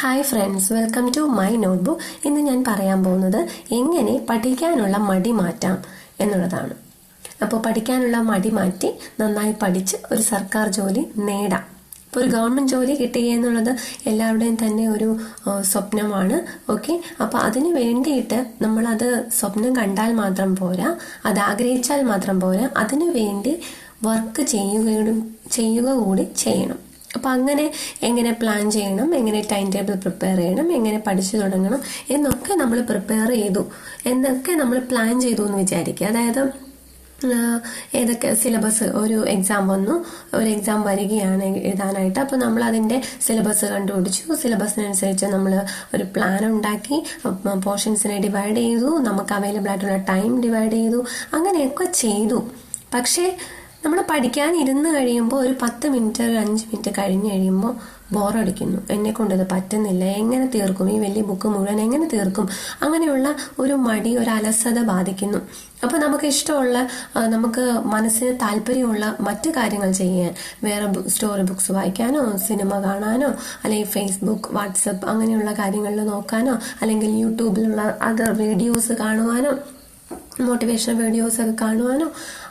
Hi friends welcome to my notebook ഇന്ന് ഞാൻ പറയാൻ പോകുന്നത് എങ്ങനെ പഠിക്കാനുള്ള മടി മാറ്റാം എന്നുള്ളതാണ്. അപ്പോൾ പഠിക്കാനുള്ള മടി മാറ്റി നന്നായി പഠിച്ച് ഒരു സർക്കാർ ജോലി നേടാം. ഇപ്പോൾ ഒരു ഗവൺമെന്റ് ജോലി കിട്ടുക എന്നുള്ളത് എല്ലാവരുടെയും തന്നെ ഒരു സ്വപ്നമാണ്. ഓക്കെ? അപ്പോൾ അതിന് വേണ്ടിയിട്ട് നമ്മളത് സ്വപ്നം കണ്ടാൽ മാത്രം പോരാ അത് ആഗ്രഹിച്ചാൽ മാത്രം പോരാ അതിനു വേണ്ടി വർക്ക് ചെയ്യുകയും ചെയ്യുക കൂടി ചെയ്യണം. അപ്പൊ അങ്ങനെ എങ്ങനെ പ്ലാൻ ചെയ്യണം എങ്ങനെ ടൈം ടേബിൾ പ്രിപ്പയർ ചെയ്യണം എങ്ങനെ പഠിച്ചു തുടങ്ങണം എന്നൊക്കെ നമ്മൾ പ്രിപ്പയർ ചെയ്തു. എന്നൊക്കെ നമ്മൾ പ്ലാൻ ചെയ്തു എന്ന് വിചാരിക്കുക. അതായത് ഏതൊക്കെ സിലബസ് ഒരു എക്സാം വന്നു ഒരു എക്സാം വരികയാണ് എഴുതാനായിട്ട്. അപ്പോൾ നമ്മൾ അതിന്റെ സിലബസ് കണ്ടുപിടിച്ചു. സിലബസിനനുസരിച്ച് നമ്മൾ ഒരു പ്ലാൻ ഉണ്ടാക്കി. പോർഷൻസിനെ ഡിവൈഡ് ചെയ്തു. നമുക്ക് അവൈലബിൾ ആയിട്ടുള്ള ടൈം ഡിവൈഡ് ചെയ്തു. അങ്ങനെയൊക്കെ ചെയ്തു. പക്ഷേ നമ്മൾ പഠിക്കാൻ ഇരുന്ന് കഴിയുമ്പോൾ ഒരു പത്ത് മിനിറ്റ് ഒരു അഞ്ച് മിനിറ്റ് കഴിഞ്ഞ് കഴിയുമ്പോൾ ബോറടിക്കുന്നു. എന്നെ കൊണ്ട് ഇത് പറ്റുന്നില്ല. എങ്ങനെ തീർക്കും? ഈ വലിയ ബുക്ക് മുഴുവൻ എങ്ങനെ തീർക്കും? അങ്ങനെയുള്ള ഒരു മടി ഒരു അലസത ബാധിക്കുന്നു. അപ്പോൾ നമുക്ക് ഇഷ്ടമുള്ള നമുക്ക് മനസ്സിന് താല്പര്യമുള്ള മറ്റു കാര്യങ്ങൾ ചെയ്യാൻ വേറെ സ്റ്റോറി ബുക്സ് വായിക്കാനോ സിനിമ കാണാനോ അല്ലെങ്കിൽ ഫേസ്ബുക്ക് വാട്സപ്പ് അങ്ങനെയുള്ള കാര്യങ്ങളിൽ നോക്കാനോ അല്ലെങ്കിൽ യൂട്യൂബിലുള്ള അതർ വീഡിയോസ് കാണുവാനോ മോട്ടിവേഷൻ വീഡിയോസ് ഒക്കെ കാണുവാനോ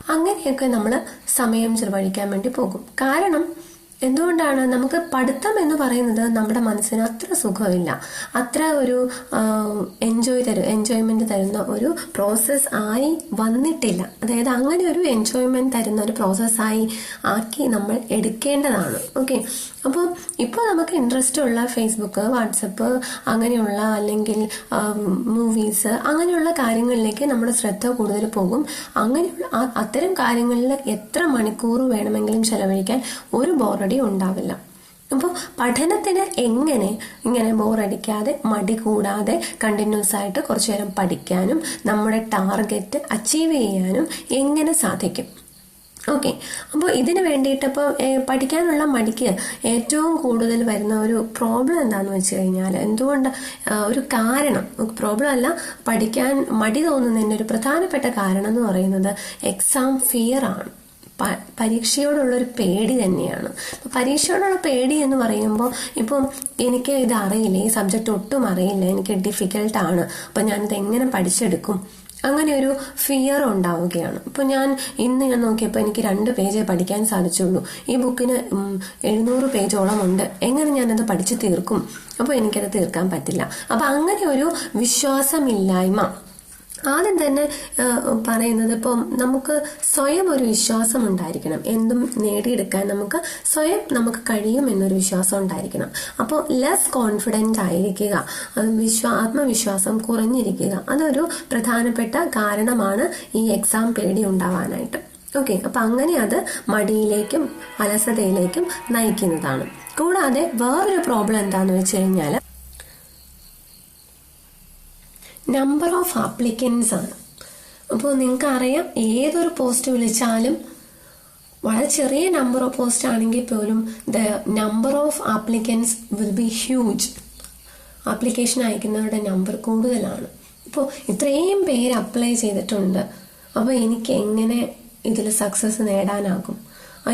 അങ്ങനെയൊക്കെ നമ്മൾ സമയം ചെലവഴിക്കാൻ വേണ്ടി പോകും. കാരണം എന്തുകൊണ്ടാണ് നമുക്ക് പഠിത്തം എന്ന് പറയുന്നത് നമ്മുടെ മനസ്സിന് അത്ര സുഖമില്ല? അത്ര ഒരു എൻജോയ് തരും എൻജോയ്മെന്റ് തരുന്ന ഒരു പ്രോസസ് ആയി വന്നിട്ടില്ല. അതായത് അങ്ങനെ ഒരു എൻജോയ്മെന്റ് തരുന്ന ഒരു പ്രോസസ്സായി ആക്കി നമ്മൾ എടുക്കേണ്ടതാണ്. ഓക്കെ അപ്പോൾ ഇപ്പോൾ നമുക്ക് ഇൻട്രസ്റ്റ് ഉള്ള ഫേസ്ബുക്ക് വാട്സപ്പ് അങ്ങനെയുള്ള അല്ലെങ്കിൽ മൂവീസ് അങ്ങനെയുള്ള കാര്യങ്ങളിലേക്ക് നമ്മുടെ ശ്രദ്ധ കൂടുതൽ പോകും. അങ്ങനെയുള്ള അത്തരം കാര്യങ്ങളിൽ എത്ര മണിക്കൂർ വേണമെങ്കിലും ചെലവഴിക്കാൻ ഒരു ബോറടി ഉണ്ടാവില്ല. അപ്പോൾ പഠനത്തിന് എങ്ങനെ ഇങ്ങനെ ബോറടിക്കാതെ മടി കൂടാതെ കണ്ടിന്യൂസ് ആയിട്ട് കുറച്ചു നേരം പഠിക്കാനും നമ്മുടെ ടാർഗറ്റ് അച്ചീവ് ചെയ്യാനും എങ്ങനെ സാധിക്കും? ഓക്കെ അപ്പോൾ ഇതിന് വേണ്ടിയിട്ട് ഇപ്പോൾ പഠിക്കാനുള്ള മടിക്ക് ഏറ്റവും കൂടുതൽ വരുന്ന ഒരു പ്രോബ്ലം എന്താണെന്ന് വെച്ച് കഴിഞ്ഞാൽ എന്തുകൊണ്ട് ഒരു കാരണം പ്രോബ്ലം അല്ല പഠിക്കാൻ മടി തോന്നുന്നതിന്റെ ഒരു പ്രധാനപ്പെട്ട കാരണം എന്ന് പറയുന്നത് എക്സാം ഫിയർ ആണ്. പ- പരീക്ഷയോടുള്ള ഒരു പേടി തന്നെയാണ്. അപ്പോൾ പരീക്ഷയോടുള്ള പേടി എന്ന് പറയുമ്പോൾ ഇപ്പം എനിക്ക് ഇത് അറിയില്ല ഈ സബ്ജക്റ്റ് ഒട്ടും അറിയില്ല എനിക്ക് ഡിഫിക്കൽട്ട് ആണ്. ഞാൻ ഞാനിത് എങ്ങനെ പഠിച്ചെടുക്കും? അങ്ങനെ ഒരു ഫിയർ ഉണ്ടാവുകയാണ്. ഇപ്പൊ ഞാൻ ഇന്ന് ഞാൻ നോക്കിയപ്പോൾ എനിക്ക് രണ്ട് പേജേ പഠിക്കാൻ സാധിച്ചുള്ളൂ. ഈ ബുക്കിന് എഴുന്നൂറ് പേജോളം ഉണ്ട്. എങ്ങനെ ഞാനത് പഠിച്ചു തീർക്കും? അപ്പോൾ എനിക്കത് തീർക്കാൻ പറ്റില്ല. അപ്പൊ അങ്ങനെ ഒരു വിശ്വാസമില്ലായ്മ ആദ്യം തന്നെ പറയുന്നത് ഇപ്പം നമുക്ക് സ്വയം ഒരു വിശ്വാസം ഉണ്ടായിരിക്കണം. എന്തും നേടിയെടുക്കാൻ നമുക്ക് സ്വയം നമുക്ക് കഴിയും എന്നൊരു വിശ്വാസം ഉണ്ടായിരിക്കണം. അപ്പോൾ ലെസ് കോൺഫിഡന്റ് ആയിരിക്കുക വിശ്വാ ആത്മവിശ്വാസം കുറഞ്ഞിരിക്കുക അതൊരു പ്രധാനപ്പെട്ട കാരണമാണ് ഈ എക്സാം പേടി ഉണ്ടാവാനായിട്ട്. ഓക്കെ അപ്പം അങ്ങനെ അത് മടിയിലേക്കും അലസതയിലേക്കും നയിക്കുന്നതാണ്. കൂടാതെ വേറൊരു പ്രോബ്ലം എന്താണെന്ന് വെച്ച് കഴിഞ്ഞാൽ നമ്പർ ഓഫ് ആപ്ലിക്കൻസ് ആണ്. അപ്പോൾ നിങ്ങൾക്ക് അറിയാം ഏതൊരു പോസ്റ്റ് വിളിച്ചാലും വളരെ ചെറിയ നമ്പർ ഓഫ് പോസ്റ്റ് ആണെങ്കിൽ പോലും the number of applicants will be huge application അയക്കുന്നവരുടെ number കൂടുതലാണ്. ഇപ്പോൾ ഇത്രയും പേര് അപ്ലൈ ചെയ്തിട്ടുണ്ട്. അപ്പോൾ എനിക്ക് എങ്ങനെ ഇതിൽ സക്സസ് നേടാനാകും?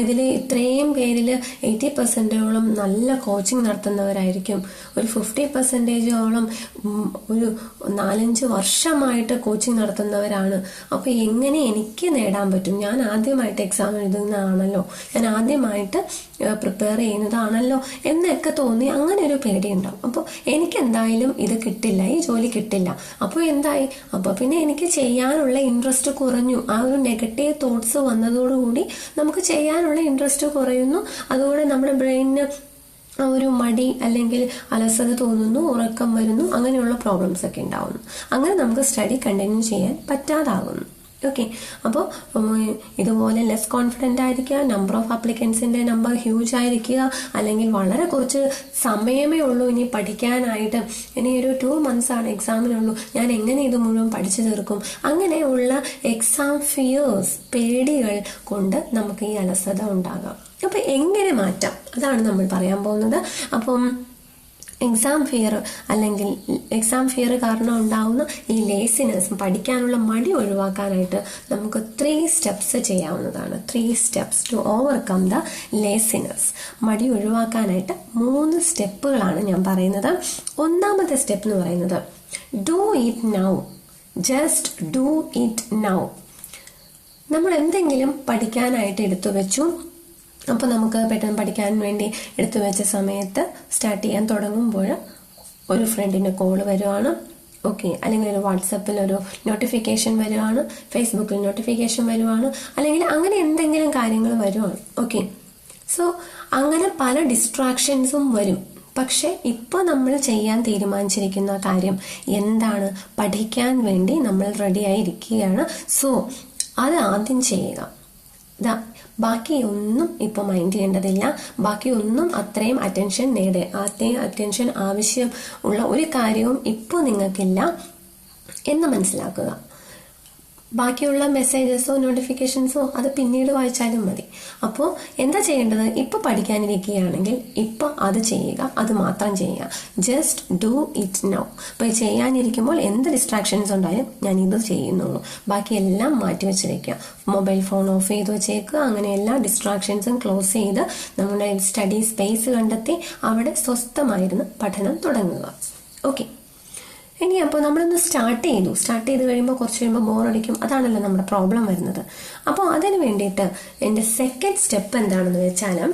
ഇതിൽ ഇത്രയും പേരിൽ എയ്റ്റി പെർസെന്റോളം നല്ല കോച്ചിങ് നടത്തുന്നവരായിരിക്കും. ഒരു ഫിഫ്റ്റി പെർസെന്റേജോളം ഒരു നാലഞ്ച് വർഷമായിട്ട് കോച്ചിങ് നടത്തുന്നവരാണ്. അപ്പോൾ എങ്ങനെ എനിക്ക് നേടാൻ പറ്റും? ഞാൻ ആദ്യമായിട്ട് എക്സാം എഴുതുന്നതാണല്ലോ. ഞാൻ ആദ്യമായിട്ട് പ്രിപ്പയർ ചെയ്യുന്നതാണല്ലോ എന്നൊക്കെ തോന്നി അങ്ങനെ ഒരു പേടിയുണ്ടാവും. അപ്പോൾ എനിക്ക് എന്തായാലും ഇത് കിട്ടില്ല ഈ ജോലി കിട്ടില്ല. അപ്പോൾ എന്തായി? അപ്പോൾ പിന്നെ എനിക്ക് ചെയ്യാനുള്ള ഇൻട്രസ്റ്റ് കുറഞ്ഞു. ആ ഒരു നെഗറ്റീവ് തോട്ട്സ് വന്നതോടുകൂടി നമുക്ക് ചെയ്യാനുള്ള ഇൻട്രസ്റ്റ് കുറയുന്നു. അതുകൊണ്ട് നമ്മുടെ ബ്രെയിനിന് ഒരു മടി അല്ലെങ്കിൽ അലസത തോന്നുന്നു ഉറക്കം വരുന്നു അങ്ങനെയുള്ള പ്രോബ്ലംസ് ഒക്കെ ഉണ്ടാവുന്നു. അങ്ങനെ നമുക്ക് സ്റ്റഡി കണ്ടിന്യൂ ചെയ്യാൻ പറ്റാതാകുന്നു. ഓക്കെ അപ്പോൾ ഇതുപോലെ ലെസ് കോൺഫിഡന്റ് ആയിരിക്കുക നമ്പർ ഓഫ് അപ്ലിക്കൻസിന്റെ നമ്പർ ഹ്യൂജ് ആയിരിക്കുക അല്ലെങ്കിൽ വളരെ കുറച്ച് സമയമേ ഉള്ളൂ ഇനി പഠിക്കാനായിട്ട്. ഇനി ഒരു ടു മന്ത്സ് ആണ് എക്സാമിനുള്ളൂ ഞാൻ എങ്ങനെ ഇത് മുഴുവൻ പഠിച്ചു തീർക്കും? അങ്ങനെയുള്ള എക്സാം ഫിയേഴ്സ് പേടികൾ കൊണ്ട് നമുക്ക് ഈ അലസത ഉണ്ടാകാം. അപ്പം എങ്ങനെ മാറ്റാം? അതാണ് നമ്മൾ പറയാൻ പോകുന്നത്. അപ്പം എക്സാം ഫിയർ അല്ലെങ്കിൽ എക്സാം ഫിയർ കാരണം ഉണ്ടാവുന്ന ഈ ലേസിനെസ് പഠിക്കാനുള്ള മടി ഒഴിവാക്കാനായിട്ട് നമുക്ക് ത്രീ സ്റ്റെപ്സ് ചെയ്യാവുന്നതാണ്. Three steps to overcome the laziness മടി ഒഴിവാക്കാനായിട്ട് മൂന്ന് സ്റ്റെപ്പുകളാണ് ഞാൻ പറയുന്നത്. ഒന്നാമത്തെ സ്റ്റെപ്പ് എന്ന് പറയുന്നത് do it now just do it now നമ്മൾ എന്തെങ്കിലും പഠിക്കാനായിട്ട് എടുത്തു വെച്ചു അപ്പോൾ നമുക്ക് പെട്ടെന്ന് പഠിക്കാൻ വേണ്ടി എടുത്തു വെച്ച സമയത്ത് സ്റ്റാർട്ട് ചെയ്യാൻ തുടങ്ങുമ്പോൾ ഒരു ഫ്രണ്ടിന്റെ കോൾ വരുവാണ്. ഓക്കെ അല്ലെങ്കിൽ ഒരു വാട്സപ്പിൽ ഒരു നോട്ടിഫിക്കേഷൻ വരുവാണ്. ഫേസ്ബുക്കിൽ നോട്ടിഫിക്കേഷൻ വരുവാണ്. അല്ലെങ്കിൽ അങ്ങനെ എന്തെങ്കിലും കാര്യങ്ങൾ വരുവാണ്. ഓക്കെ സോ അങ്ങനെ പല ഡിസ്ട്രാക്ഷൻസും വരും. പക്ഷെ ഇപ്പോൾ നമ്മൾ ചെയ്യാൻ തീരുമാനിച്ചിരിക്കുന്ന കാര്യം എന്താണ്? പഠിക്കാൻ വേണ്ടി നമ്മൾ റെഡിയായിരിക്കുകയാണ് സോ അത് ആദ്യം ചെയ്യുക. ദാ ബാക്കി ഒന്നും ഇപ്പൊ മൈൻഡ് ചെയ്യേണ്ടതില്ല. ബാക്കിയൊന്നും അത്രയും അറ്റൻഷൻ നേടേ അത്രയും അറ്റൻഷൻ ആവശ്യം ഉള്ള ഒരു കാര്യവും ഇപ്പോൾ നിങ്ങൾക്കില്ല എന്ന് മനസ്സിലാക്കുക. ബാക്കിയുള്ള മെസ്സേജസോ നോട്ടിഫിക്കേഷൻസോ അത് പിന്നീട് വായിച്ചാലും മതി. അപ്പോൾ എന്താ ചെയ്യേണ്ടത്? ഇപ്പം പഠിക്കാനിരിക്കുകയാണെങ്കിൽ ഇപ്പം അത് ചെയ്യുക അത് മാത്രം ചെയ്യുക. ജസ്റ്റ് ഡു ഇറ്റ് നൗ ഇപ്പോൾ ചെയ്യാനിരിക്കുമ്പോൾ എന്ത് ഡിസ്ട്രാക്ഷൻസ് ഉണ്ടായാലും ഞാൻ ഇത് ചെയ്യുന്നുള്ളൂ ബാക്കിയെല്ലാം മാറ്റി വെച്ചിരിക്കുക. മൊബൈൽ ഫോൺ ഓഫ് ചെയ്ത് വെച്ചേക്കുക. അങ്ങനെ എല്ലാ ഡിസ്ട്രാക്ഷൻസും ക്ലോസ് ചെയ്ത് നമ്മുടെ സ്റ്റഡി സ്പേസ് കണ്ടെത്തി അവിടെ സ്വസ്ഥമായിരുന്ന് പഠനം തുടങ്ങുക. ഓക്കെ ഇനി അപ്പോൾ നമ്മളൊന്ന് സ്റ്റാർട്ട് ചെയ്തു. സ്റ്റാർട്ട് ചെയ്ത് കഴിയുമ്പോൾ കുറച്ച് കഴിയുമ്പോൾ ബോറടിക്കും അതാണല്ലോ നമ്മുടെ പ്രോബ്ലം വരുന്നത്. അപ്പോൾ അതിന് വേണ്ടിയിട്ട് എന്റെ സെക്കൻഡ് സ്റ്റെപ്പ് എന്താണെന്ന് വെച്ചാൽ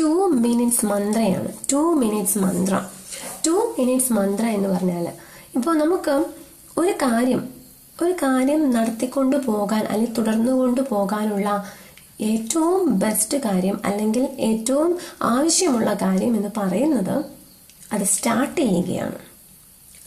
two minutes മന്ത്രയാണ്. Two minutes mantra. Two minutes mantra എന്ന് പറഞ്ഞാൽ ഇപ്പോൾ നമുക്ക് ഒരു കാര്യം ഒരു കാര്യം നടത്തിക്കൊണ്ട് പോകാൻ അല്ലെങ്കിൽ തുടർന്നു കൊണ്ട് പോകാനുള്ള ഏറ്റവും ബെസ്റ്റ് കാര്യം അല്ലെങ്കിൽ ഏറ്റവും ആവശ്യമുള്ള കാര്യം എന്ന് പറയുന്നത് അത് സ്റ്റാർട്ട് ചെയ്യുകയാണ്.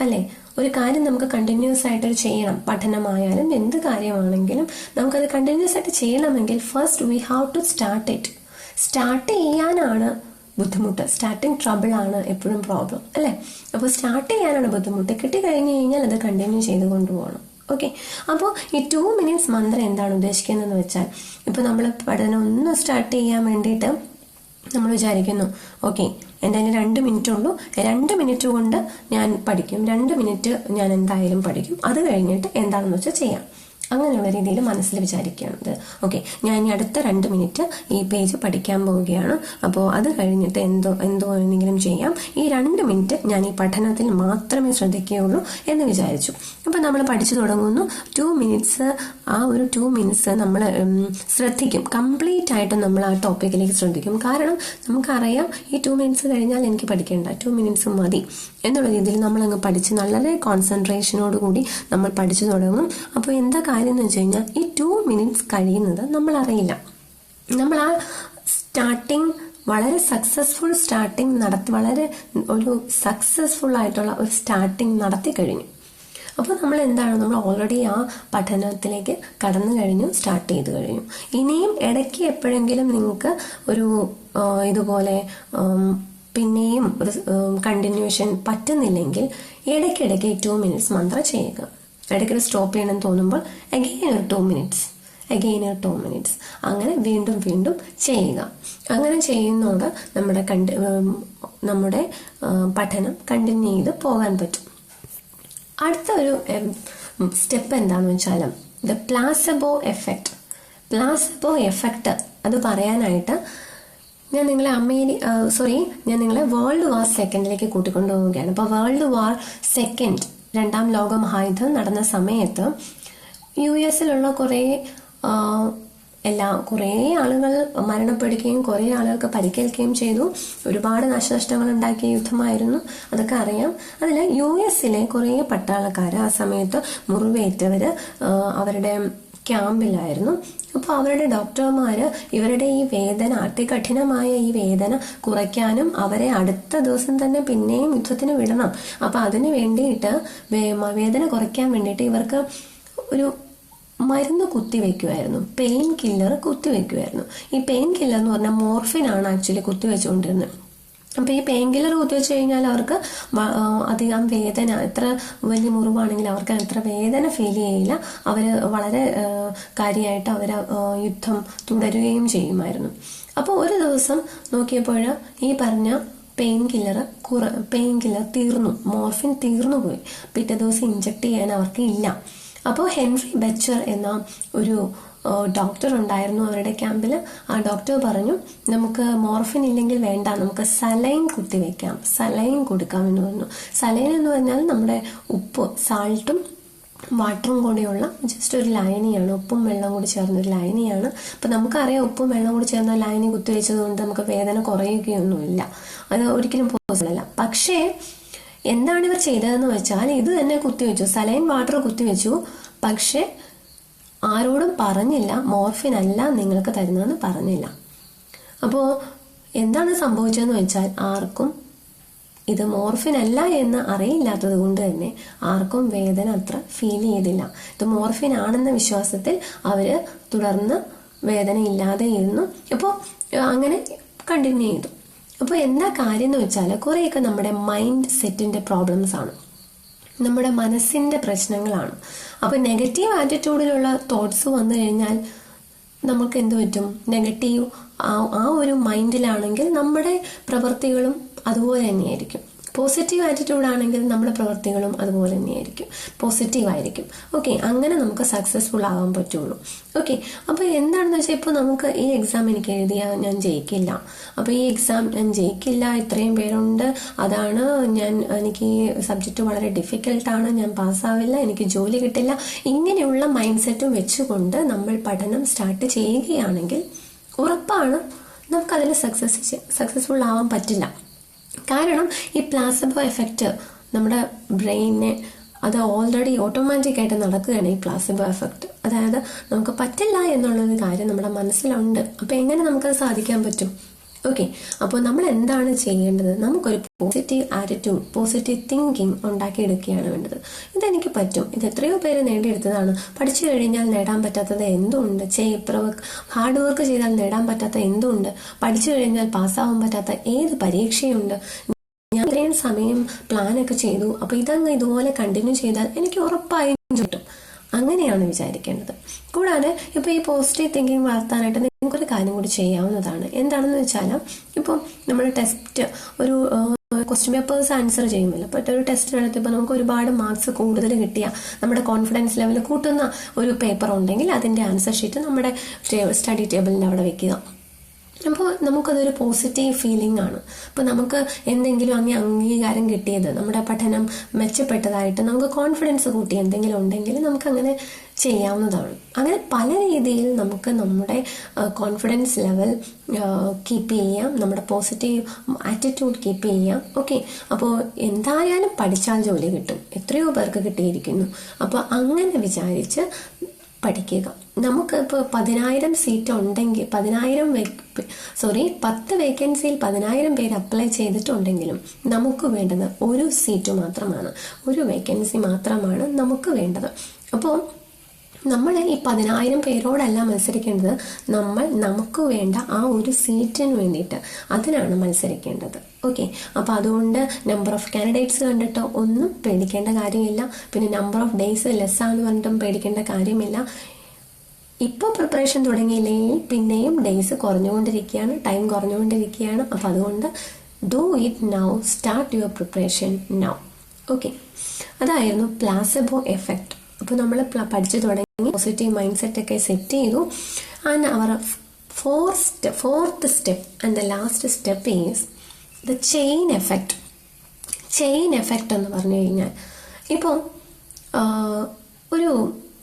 അല്ലേ? ഒരു കാര്യം നമുക്ക് കണ്ടിന്യൂസ് ആയിട്ട് ചെയ്യണം. പഠനമായാലും എന്ത് കാര്യമാണെങ്കിലും നമുക്കത് കണ്ടിന്യൂസ് ആയിട്ട് ചെയ്യണമെങ്കിൽ first we have to start it start ചെയ്യാനാണ് ബുദ്ധിമുട്ട്. സ്റ്റാർട്ടിങ് ട്രബിൾ ആണ് എപ്പോഴും പ്രോബ്ലം അല്ലേ? അപ്പോൾ സ്റ്റാർട്ട് ചെയ്യാനാണ് ബുദ്ധിമുട്ട്. കിട്ടിക്കഴിഞ്ഞ് കഴിഞ്ഞാൽ അത് കണ്ടിന്യൂ ചെയ്ത് കൊണ്ടുപോകണം. ഓക്കെ അപ്പോൾ ഈ ടു മിനിറ്റ്സ് മന്ത്രം എന്താണ് ഉദ്ദേശിക്കുന്നതെന്ന് വെച്ചാൽ ഇപ്പോൾ നമ്മൾ പഠനം ഒന്ന് സ്റ്റാർട്ട് ചെയ്യാൻ വേണ്ടിയിട്ട് നമ്മൾ വിചാരിക്കുന്നു. ഓക്കെ എന്തായാലും രണ്ട് മിനിറ്റ് ഉള്ളൂ രണ്ട് മിനിറ്റ് കൊണ്ട് ഞാൻ പഠിക്കും. രണ്ട് മിനിറ്റ് ഞാൻ എന്തായാലും പഠിക്കും. അത് കഴിഞ്ഞിട്ട് എന്താണെന്ന് വെച്ചാൽ ചെയ്യാം. അങ്ങനെയുള്ള രീതിയിൽ മനസ്സിൽ വിചാരിക്കുന്നത് ഓക്കെ ഞാൻ ഇനി അടുത്ത രണ്ട് മിനിറ്റ് ഈ പേജ് പഠിക്കാൻ പോവുകയാണ്. അപ്പോൾ അത് കഴിഞ്ഞിട്ട് എന്തോ എന്തോ എന്തെങ്കിലും ചെയ്യാം. ഈ രണ്ട് മിനിറ്റ് ഞാൻ ഈ പഠനത്തിൽ മാത്രമേ ശ്രദ്ധിക്കുകയുള്ളൂ എന്ന് വിചാരിച്ചു. അപ്പം നമ്മൾ പഠിച്ചു തുടങ്ങുന്നു. ടു മിനിറ്റ്സ് ആ ഒരു ടു മിനിറ്റ്സ് നമ്മൾ ശ്രദ്ധിക്കും. കംപ്ലീറ്റ് ആയിട്ട് നമ്മൾ ആ ടോപ്പിക്കിലേക്ക് ശ്രദ്ധിക്കും. കാരണം നമുക്കറിയാം ഈ ടു മിനിറ്റ്സ് കഴിഞ്ഞാൽ എനിക്ക് പഠിക്കേണ്ട. ടു മിനിറ്റ്സ് മതി. എന്നുള്ള രീതിയിൽ നമ്മൾ അങ്ങ് പഠിച്ച് വളരെ കോൺസെൻട്രേഷനോട് കൂടി നമ്മൾ പഠിച്ചു തുടങ്ങും. അപ്പോൾ എന്താ കാര്യം? എന്ന് വെച്ച് കഴിഞ്ഞാൽ ഈ ടു മിനിറ്റ്സ് കഴിയുന്നത് നമ്മൾ അറിയില്ല നമ്മൾ ആ സ്റ്റാർട്ടിങ് വളരെ സക്സസ്ഫുൾ സ്റ്റാർട്ടിങ് നടത്തി വളരെ ഒരു സക്സസ്ഫുൾ ആയിട്ടുള്ള ഒരു സ്റ്റാർട്ടിങ് നടത്തി കഴിഞ്ഞു. അപ്പോൾ നമ്മൾ എന്താണ് നമ്മൾ ഓൾറെഡി ആ പഠനത്തിലേക്ക് കടന്നു കഴിഞ്ഞു സ്റ്റാർട്ട് ചെയ്ത് കഴിഞ്ഞു. ഇനിയും ഇടയ്ക്ക് എപ്പോഴെങ്കിലും നിങ്ങൾക്ക് ഒരു ഇതുപോലെ പിന്നെയും ഒരു കണ്ടിന്യൂഷൻ പറ്റുന്നില്ലെങ്കിൽ ഇടയ്ക്കിടയ്ക്ക് ടു മിനിറ്റ്സ് മന്ത്ര ചെയ്യുക. ഇടയ്ക്ക് സ്റ്റോപ്പ് ചെയ്യണം തോന്നുമ്പോൾ അഗെയിൻ ഒരു ടു മിനിറ്റ്സ് അഗെയിൻ ഒരു ടു മിനിറ്റ്സ് അങ്ങനെ വീണ്ടും വീണ്ടും ചെയ്യുക. അങ്ങനെ ചെയ്യുന്നതോടെ നമ്മുടെ കണ്ട് നമ്മുടെ പഠനം കണ്ടിന്യൂ ചെയ്ത് പോകാൻ പറ്റും. അടുത്ത ഒരു സ്റ്റെപ്പ് എന്താണെന്ന് വെച്ചാൽ the placebo effect placebo effect അത് പറയാനായിട്ട് ഞാൻ നിങ്ങളെ അമേരി സോറി ഞാൻ നിങ്ങളെ വേൾഡ് വാർ സെക്കൻഡിലേക്ക് കൂട്ടിക്കൊണ്ടു പോവുകയാണ് അപ്പോൾ വേൾഡ് വാർ സെക്കൻഡ് രണ്ടാം ലോക മഹായുദ്ധം നടന്ന സമയത്ത് യു എസിലുള്ള കുറേ എല്ലാ കുറേ ആളുകൾ മരണപ്പെടുകയും കുറേ ആളുകൾക്ക് പരിക്കേൽക്കുകയും ചെയ്തു. ഒരുപാട് നാശനഷ്ടങ്ങൾ ഉണ്ടാക്കിയ യുദ്ധമായിരുന്നു. അതൊക്കെ അറിയാം. അതിൽ യു എസിലെ കുറേ പട്ടാളക്കാർ ആ സമയത്ത് മുറിവേറ്റവർ അവരുടെ ക്യാമ്പിലായിരുന്നു. അപ്പോൾ അവരുടെ ഡോക്ടർമാർ ഇവരുടെ ഈ വേദന അതികഠിനമായ ഈ വേദന കുറയ്ക്കാനും അവരെ അടുത്ത ദിവസം തന്നെ പിന്നെയും യുദ്ധത്തിന് വിടണം. അപ്പൊ അതിന് വേണ്ടിയിട്ട് വേദന കുറയ്ക്കാൻ വേണ്ടിയിട്ട് ഇവർക്ക് ഒരു മരുന്ന് കുത്തിവെക്കുമായിരുന്നു പെയിൻ കില്ലർ കുത്തിവെക്കുമായിരുന്നു ഈ പെയിൻ കില്ലർ എന്ന് പറഞ്ഞാൽ മോർഫിൻ ആണ് ആക്ച്വലി കുത്തിവെച്ചുകൊണ്ടിരുന്നത് അപ്പൊ ഈ പെയിൻ കില്ലർ കുത്തിവെച്ച് കഴിഞ്ഞാൽ അവർക്ക് അധികം വേദന എത്ര വലിയ മുറിവാണെങ്കിലും അവർക്ക് അത്ര വേദന ഫീൽ ചെയ്യില്ല. അവർ വളരെ കാര്യമായിട്ട് അവർ യുദ്ധം തുടരുകയും ചെയ്യുമായിരുന്നു. അപ്പോൾ ഒരു ദിവസം നോക്കിയപ്പോൾ ഈ പറഞ്ഞ പെയിൻ കില്ലർ കുറ പെയിൻ കില്ലർ തീർന്നു. മോർഫിൻ തീർന്നു പോയി. പിറ്റേ ദിവസം ഇഞ്ചക്ട് ചെയ്യാൻ അവർക്ക് ഇല്ല. അപ്പോൾ ഹെൻറി ബെച്ചർ എന്ന ഒരു ഡോക്ടർ ഉണ്ടായിരുന്നു അവരുടെ ക്യാമ്പിൽ ആ ഡോക്ടർ പറഞ്ഞു നമുക്ക് മോർഫിൻ ഇല്ലെങ്കിൽ വേണ്ട നമുക്ക് സലൈൻ കുത്തിവെക്കാം സലൈൻ കൊടുക്കാം എന്ന് പറഞ്ഞു. സലൈൻ എന്ന് പറഞ്ഞാൽ നമ്മുടെ ഉപ്പ് സാൾട്ടും വാട്ടറും കൂടിയുള്ള ജസ്റ്റ് ഒരു ലൈനിയാണ് ഉപ്പും വെള്ളം കൂടി ചേർന്ന ഒരു ലൈനിയാണ് അപ്പൊ നമുക്കറിയാം ഉപ്പും വെള്ളം കൂടി ചേർന്ന ലൈനി കുത്തിവെച്ചത് കൊണ്ട് നമുക്ക് വേദന കുറയുകയൊന്നുമില്ല. അത് ഒരിക്കലും പോസിബിൾ അല്ല. പക്ഷേ എന്താണ് ഇവർ ചെയ്തതെന്ന് വെച്ചാൽ ഇത് തന്നെ കുത്തിവെച്ചു സലൈൻ വാട്ടർ കുത്തിവെച്ചു പക്ഷേ ആരോടും പറഞ്ഞില്ല മോർഫിൻ അല്ല നിങ്ങൾക്ക് തരുന്നതെന്ന് പറഞ്ഞില്ല. അപ്പോൾ എന്താണ് സംഭവിച്ചതെന്ന് വെച്ചാൽ ആർക്കും ഇത് മോർഫിൻ അല്ല എന്ന് അറിയില്ലാത്തത് കൊണ്ട് തന്നെ ആർക്കും വേദന അത്ര ഫീൽ ചെയ്തില്ല. ഇത് മോർഫിൻ ആണെന്ന വിശ്വാസത്തിൽ അവർ തുടർന്ന് വേദന ഇല്ലാതെ ഇരുന്നു. അപ്പോൾ അങ്ങനെ കണ്ടിന്യൂ ചെയ്തു. അപ്പോൾ എന്താ കാര്യം എന്ന് വെച്ചാൽ കുറേയൊക്കെ നമ്മുടെ മൈൻഡ് സെറ്റിന്റെ പ്രോബ്ലംസ് ആണ്. നമ്മുടെ മനസ്സിന്റെ പ്രശ്നങ്ങളാണ്. അപ്പോൾ നെഗറ്റീവ് ആറ്റിറ്റ്യൂഡിലുള്ള തോട്ട്സ് വന്നു കഴിഞ്ഞാൽ നമുക്ക് എന്ത് പറ്റും? നെഗറ്റീവ് ആ ഒരു മൈൻഡിലാണെങ്കിൽ നമ്മുടെ പ്രവൃത്തികളും അതുപോലെ തന്നെയായിരിക്കും. പോസിറ്റീവ് ആറ്റിറ്റ്യൂഡ് ആണെങ്കിൽ നമ്മുടെ പ്രവൃത്തികളും അതുപോലെ തന്നെയായിരിക്കും. പോസിറ്റീവ് ആയിരിക്കും ഓക്കെ അങ്ങനെ നമുക്ക് സക്സസ്ഫുൾ ആകാൻ പറ്റുള്ളൂ. ഓക്കെ അപ്പോൾ എന്താണെന്ന് വെച്ചാൽ ഇപ്പോൾ നമുക്ക് ഈ എക്സാം എനിക്ക് എഴുതിയാൽ ഞാൻ ജയിക്കില്ല. അപ്പോൾ ഈ എക്സാം ഞാൻ ജയിക്കില്ല ഇത്രയും പേരുണ്ട്. അതാണ് ഞാൻ എനിക്ക് ഈ സബ്ജക്റ്റ് വളരെ ഡിഫിക്കൽട്ടാണ് ഞാൻ പാസ്സാവില്ല എനിക്ക് ജോലി കിട്ടില്ല. ഇങ്ങനെയുള്ള മൈൻഡ് സെറ്റും വെച്ചുകൊണ്ട് നമ്മൾ പഠനം സ്റ്റാർട്ട് ചെയ്യുകയാണെങ്കിൽ ഉറപ്പാണ് നമുക്കതിൽ സക്സസ് സക്സസ്ഫുൾ ആവാൻ പറ്റില്ല. കാരണം ഈ പ്ലാസബോ എഫക്റ്റ് നമ്മുടെ ബ്രെയിനെ അത് ഓൾറെഡി ഓട്ടോമാറ്റിക്കായിട്ട് നടക്കുകയാണ് ഈ പ്ലാസിബോ എഫക്റ്റ് അതായത് നമുക്ക് പറ്റില്ല എന്നുള്ളൊരു കാര്യം നമ്മുടെ മനസ്സിലുണ്ട്. അപ്പോൾ എങ്ങനെ നമുക്കത് സാധിക്കാൻ പറ്റും? ഓക്കെ അപ്പോൾ നമ്മൾ എന്താണ് ചെയ്യേണ്ടത്? നമുക്കൊരു പോസിറ്റീവ് ആറ്റിറ്റ്യൂഡ് പോസിറ്റീവ് തിങ്കിങ് ഉണ്ടാക്കിയെടുക്കുകയാണ് വേണ്ടത്. ഇതെനിക്ക് പറ്റും. ഇത് എത്രയോ പേര് നേടിയെടുത്തതാണ്. പഠിച്ചു കഴിഞ്ഞാൽ നേടാൻ പറ്റാത്തത് എന്തുണ്ട്? ചെയ് ഹാർഡ് വർക്ക് ചെയ്താൽ നേടാൻ പറ്റാത്ത എന്തുണ്ട്? പഠിച്ചു കഴിഞ്ഞാൽ പാസ്സാവാൻ പറ്റാത്ത ഏത് പരീക്ഷയുണ്ട്? ഞാൻ ഇത്രയും സമയം പ്ലാനൊക്കെ ചെയ്തു. അപ്പോൾ ഇതങ്ങ് ഇതുപോലെ കണ്ടിന്യൂ ചെയ്താൽ എനിക്ക് ഉറപ്പായും കിട്ടും. അങ്ങനെയാണ് വിചാരിക്കേണ്ടത്. കൂടാതെ ഇപ്പൊ ഈ പോസിറ്റീവ് തിങ്കിങ് വളർത്താനായിട്ട് നിങ്ങൾക്ക് ഒരു കാര്യം കൂടി ചെയ്യാവുന്നതാണ്. എന്താണെന്ന് വെച്ചാൽ ഇപ്പം നമ്മൾ ടെസ്റ്റ് ഒരു ക്വസ്റ്റ്യൻ പേപ്പേഴ്സ് ആൻസർ ചെയ്യുമല്ലോ അപ്പോൾ ഒരു ടെസ്റ്റ് നടത്തിയപ്പോൾ നമുക്ക് ഒരുപാട് മാർക്സ് കൂടുതൽ കിട്ടിയ നമ്മുടെ കോൺഫിഡൻസ് ലെവൽ കൂട്ടുന്ന ഒരു പേപ്പർ ഉണ്ടെങ്കിൽ അതിന്റെ ആൻസർ ഷീറ്റ് നമ്മുടെ സ്റ്റഡി ടേബിളിന്റെ അവിടെ വെക്കുക. അപ്പോൾ നമുക്കതൊരു പോസിറ്റീവ് ഫീലിംഗ് ആണ്. അപ്പോൾ നമുക്ക് എന്തെങ്കിലും അങ്ങനെ അംഗീകാരം കിട്ടിയത് നമ്മുടെ പഠനം മെച്ചപ്പെട്ടതായിട്ട് നമുക്ക് കോൺഫിഡൻസ് കൂട്ടി എന്തെങ്കിലും ഉണ്ടെങ്കിൽ നമുക്ക് അങ്ങനെ ചെയ്യാവുന്നതാണ്. അങ്ങനെ പല രീതിയിൽ നമുക്ക് നമ്മുടെ കോൺഫിഡൻസ് ലെവൽ കീപ്പ് ചെയ്യാം. നമ്മുടെ പോസിറ്റീവ് ആറ്റിറ്റ്യൂഡ് കീപ്പ് ചെയ്യാം. ഓക്കെ അപ്പോൾ എന്തായാലും പഠിച്ചാൽ ജോലി കിട്ടും. എത്രയോ പേർക്ക് കിട്ടിയിരിക്കുന്നു. അപ്പോൾ അങ്ങനെ വിചാരിച്ച് പഠിക്കുക. നമുക്ക് ഇപ്പോൾ പതിനായിരം സീറ്റ് ഉണ്ടെങ്കിൽ പതിനായിരം സോറി പത്ത് വേക്കൻസിയിൽ പതിനായിരം പേര് അപ്ലൈ ചെയ്തിട്ടുണ്ടെങ്കിലും നമുക്ക് വേണ്ടത് ഒരു സീറ്റ് മാത്രമാണ്. ഒരു വേക്കൻസി മാത്രമാണ് നമുക്ക് വേണ്ടത്. അപ്പോൾ നമ്മൾ ഈ പതിനായിരം പേരോടല്ല മത്സരിക്കേണ്ടത്. നമ്മൾ നമുക്ക് വേണ്ട ആ ഒരു സീറ്റിന് വേണ്ടിയിട്ട് അതിനാണ് മത്സരിക്കേണ്ടത്. ഓക്കെ അപ്പോൾ അതുകൊണ്ട് നമ്പർ ഓഫ് കാൻഡിഡേറ്റ്സ് കണ്ടിട്ടോ? ഒന്നും പേടിക്കേണ്ട കാര്യമില്ല. പിന്നെ നമ്പർ ഓഫ് ഡേയ്സ് ലെസ്സാന്ന് പറഞ്ഞിട്ടും പേടിക്കേണ്ട കാര്യമില്ല. ഇപ്പോൾ പ്രിപ്പറേഷൻ തുടങ്ങിയില്ലെങ്കിൽ പിന്നെയും ഡേയ്സ് കുറഞ്ഞുകൊണ്ടിരിക്കുകയാണ്. ടൈം കുറഞ്ഞുകൊണ്ടിരിക്കുകയാണ്. അപ്പോൾ അതുകൊണ്ട് do it now start your preparation now okay അതായിരുന്നു പ്ലാസബോ എഫക്റ്റ് അപ്പോൾ നമ്മൾ പഠിച്ചു തുടങ്ങി. പോസിറ്റീവ് മൈൻഡ് സെറ്റ് ഒക്കെ സെറ്റ് ചെയ്തു. And our four step fourth step and the last step is the chain effect chain effect എന്ന് പറഞ്ഞു കഴിഞ്ഞാൽ ഇപ്പോൾ ഒരു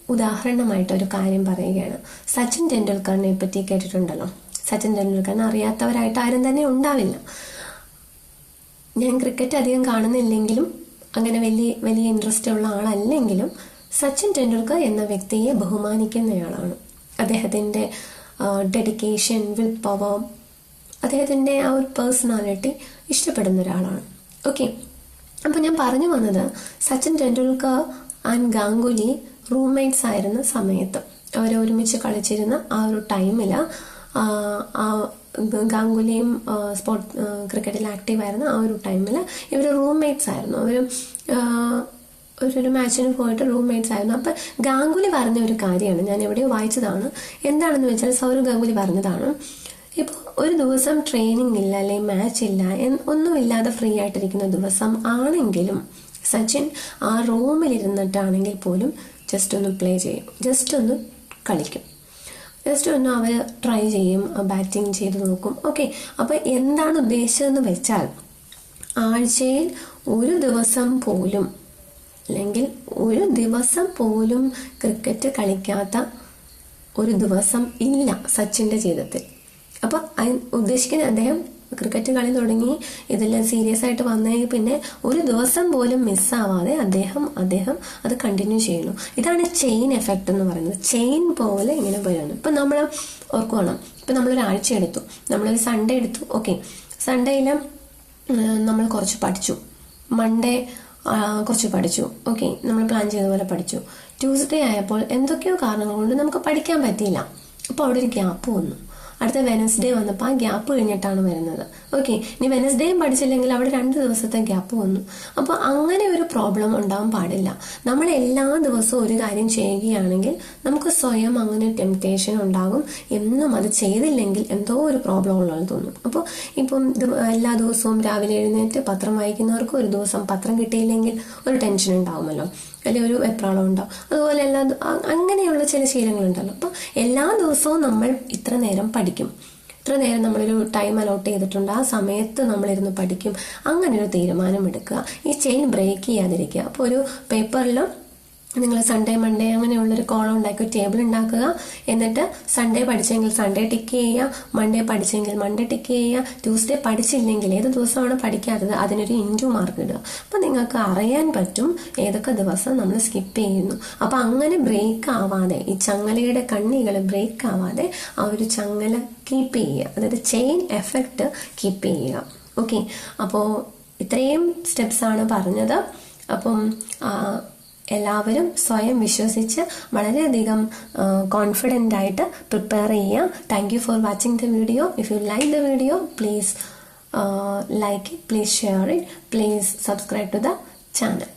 ഉദാഹരണമായിട്ട് ഒരു കാര്യം പറയുകയാണ്. സച്ചിൻ ടെണ്ടുൽക്കറിനെ പറ്റി കേട്ടിട്ടുണ്ടല്ലോ. സച്ചിൻ ടെണ്ടുൽക്കറിനെ അറിയാത്തവരായിട്ട് ആരും തന്നെ ഉണ്ടാവില്ല. ഞാൻ ക്രിക്കറ്റ് അധികം കാണുന്നില്ലെങ്കിലും അങ്ങനെ വലിയ വലിയ ഇൻട്രസ്റ്റ് ഉള്ള ആളല്ലെങ്കിലും സച്ചിൻ ടെണ്ടുൽക്കർ എന്ന വ്യക്തിയെ ബഹുമാനിക്കുന്നയാളാണ്. അദ്ദേഹത്തിന്റെ ഡെഡിക്കേഷൻ വിൽ പവർ അദ്ദേഹത്തിന്റെ ആ ഒരു പേഴ്സണാലിറ്റി ഇഷ്ടപ്പെടുന്ന ഒരാളാണ്. ഓക്കെ. അപ്പോൾ ഞാൻ പറഞ്ഞു വന്നത് സച്ചിൻ ടെണ്ടുൽക്കർ ആൻഡ് ഗാംഗുലി റൂംമേറ്റ്സ് ആയിരുന്ന സമയത്ത്. അവർ ഒരുമിച്ച് കളിച്ചിരുന്ന ആ ഒരു ടൈമിൽ ഗാംഗുലിയും സ്പോർട്സ് ക്രിക്കറ്റിൽ ആക്റ്റീവായിരുന്ന ആ ഒരു ടൈമിൽ ഇവർ റൂംമേറ്റ്സ് ആയിരുന്നു. അവർ ഒരു മാച്ചിന് പോയിട്ട് റൂംമേറ്റ്സ് ആയിരുന്നു. അപ്പം ഗാംഗുലി പറഞ്ഞ ഒരു കാര്യമാണ് ഞാൻ എവിടെയോ വായിച്ചതാണ്. എന്താണെന്ന് വെച്ചാൽ സൗരവ് ഗാംഗുലി പറഞ്ഞതാണ് ഇപ്പോൾ ഒരു ദിവസം ട്രെയിനിങ് ഇല്ല അല്ലെങ്കിൽ മാച്ച് ഇല്ല ഒന്നുമില്ലാതെ ഫ്രീ ആയിട്ടിരിക്കുന്ന ദിവസം ആണെങ്കിലും സച്ചിൻ ആ റൂമിലിരുന്നിട്ടാണെങ്കിൽ പോലും ജസ്റ്റ് ഒന്ന് പ്ലേ ചെയ്യും. ജസ്റ്റ് ഒന്ന് കളിക്കും. ജസ്റ്റ് ഒന്ന് അവർ ട്രൈ ചെയ്യും ബാറ്റിംഗ് ചെയ്ത് നോക്കും. ഓക്കെ അപ്പോൾ എന്താണ് ഉദ്ദേശിച്ചതെന്ന് വെച്ചാൽ ആഴ്ചയിൽ ഒരു ദിവസം പോലും അല്ലെങ്കിൽ ഒരു ദിവസം പോലും ക്രിക്കറ്റ് കളിക്കാത്ത ഒരു ദിവസം ഇല്ല സച്ചിന്റെ ജീവിതത്തിൽ. അപ്പൊ അയ്- ഉദ്ദേശിക്കുന്ന അദ്ദേഹം ക്രിക്കറ്റ് കളി തുടങ്ങി ഇതെല്ലാം സീരിയസ് ആയിട്ട് വന്നെങ്കിൽ പിന്നെ ഒരു ദിവസം പോലും മിസ്സാവാതെ അദ്ദേഹം അദ്ദേഹം അത് കണ്ടിന്യൂ ചെയ്യുന്നു. ഇതാണ് ചെയിൻ എഫക്റ്റ് എന്ന് പറയുന്നത്. ചെയിൻ പോലെ ഇങ്ങനെ വരുന്നു ഇപ്പൊ നമ്മൾ ഓർക്കുവാണ്? ഇപ്പൊ നമ്മളൊരാഴ്ച എടുത്തു. നമ്മളൊരു സൺഡേ എടുത്തു. ഓക്കെ സൺഡേയിൽ നമ്മൾ കുറച്ച് പഠിച്ചു. മൺഡേ കുറച്ച് പഠിച്ചു. ഓക്കെ നമ്മൾ പ്ലാൻ ചെയ്ത പോലെ പഠിച്ചു. ട്യൂസ്ഡേ ആയപ്പോൾ എന്തൊക്കെയോ കാരണങ്ങൾ കൊണ്ട് നമുക്ക് പഠിക്കാൻ പറ്റിയില്ല. അപ്പോൾ അവിടെ ഒരു ഗ്യാപ്പ് വന്നു. അടുത്ത വെനസ്ഡേ വന്നപ്പോൾ ആ ഗ്യാപ്പ് കഴിഞ്ഞിട്ടാണ് വരുന്നത്. ഓക്കെ ഇനി വെനസ്ഡേയും പഠിച്ചില്ലെങ്കിൽ അവിടെ രണ്ട് ദിവസത്തെ ഗ്യാപ്പ് വന്നു. അപ്പോൾ അങ്ങനെ ഒരു പ്രോബ്ലം ഉണ്ടാവാൻ പാടില്ല. നമ്മൾ എല്ലാ ദിവസവും ഒരു കാര്യം ചെയ്യുകയാണെങ്കിൽ നമുക്ക് സ്വയം അങ്ങനെ ടെംപ്റ്റേഷൻ ഉണ്ടാകും. എന്നും അത് ചെയ്തില്ലെങ്കിൽ എന്തോ ഒരു പ്രോബ്ലം ഉള്ളത് തോന്നും. അപ്പോൾ ഇപ്പം എല്ലാ ദിവസവും രാവിലെ എഴുന്നേറ്റ് പത്രം വായിക്കുന്നവർക്ക് ഒരു ദിവസം പത്രം കിട്ടിയില്ലെങ്കിൽ ഒരു ടെൻഷൻ ഉണ്ടാവുമല്ലോ. അല്ലെങ്കിൽ ഒരു വെപ്രാളം ഉണ്ടാവും. അതുപോലെ എല്ലാ അങ്ങനെയുള്ള ചില ശീലങ്ങളുണ്ടല്ലോ. അപ്പോൾ എല്ലാ ദിവസവും നമ്മൾ ഇത്ര നേരം പഠിക്കും. ഇത്ര നേരം നമ്മളൊരു ടൈം അലോട്ട് ചെയ്തിട്ടുണ്ട്. ആ സമയത്ത് നമ്മളിരുന്ന് പഠിക്കും. അങ്ങനെ ഒരു തീരുമാനം എടുക്കുക. ഈ ചെയിൻ ബ്രേക്ക് ചെയ്യാതിരിക്കുക. അപ്പോൾ ഒരു പേപ്പറിലും നിങ്ങൾ സൺഡേ മൺഡേ അങ്ങനെയുള്ളൊരു കോളം ഉണ്ടാക്കി ഒരു ടേബിൾ ഉണ്ടാക്കുക. എന്നിട്ട് സൺഡേ പഠിച്ചെങ്കിൽ സൺഡേ ടിക്ക് ചെയ്യുക മൺഡേ പഠിച്ചെങ്കിൽ മൺഡേ ടിക്ക് ചെയ്യുക ട്യൂസ്ഡേ പഠിച്ചില്ലെങ്കിൽ ഏത് ദിവസമാണ് പഠിക്കാത്തത്? അതിനൊരു ഇന്റു മാർക്ക് ഇടുക. അപ്പം നിങ്ങൾക്ക് അറിയാൻ പറ്റും ഏതൊക്കെ ദിവസം നമ്മൾ സ്കിപ്പ് ചെയ്യുന്നു. അപ്പം അങ്ങനെ ബ്രേക്ക് ആവാതെ ഈ ചങ്ങലയുടെ കണ്ണികൾ ബ്രേക്ക് ആവാതെ ആ ഒരു ചങ്ങല കീപ്പ് ചെയ്യുക. അതായത് ചെയിൻ എഫക്റ്റ് കീപ്പ് ചെയ്യുക. ഓക്കെ അപ്പോൾ ഇത്രയും സ്റ്റെപ്സാണ് പറഞ്ഞത്. അപ്പം എല്ലാവരും സ്വയം വിശ്വസിച്ച് വളരെയധികം കോൺഫിഡന്റ് ആയിട്ട് പ്രിപ്പയർ ചെയ്യുക. Thank you for watching the video if you like the video please like it please share it please subscribe to the channel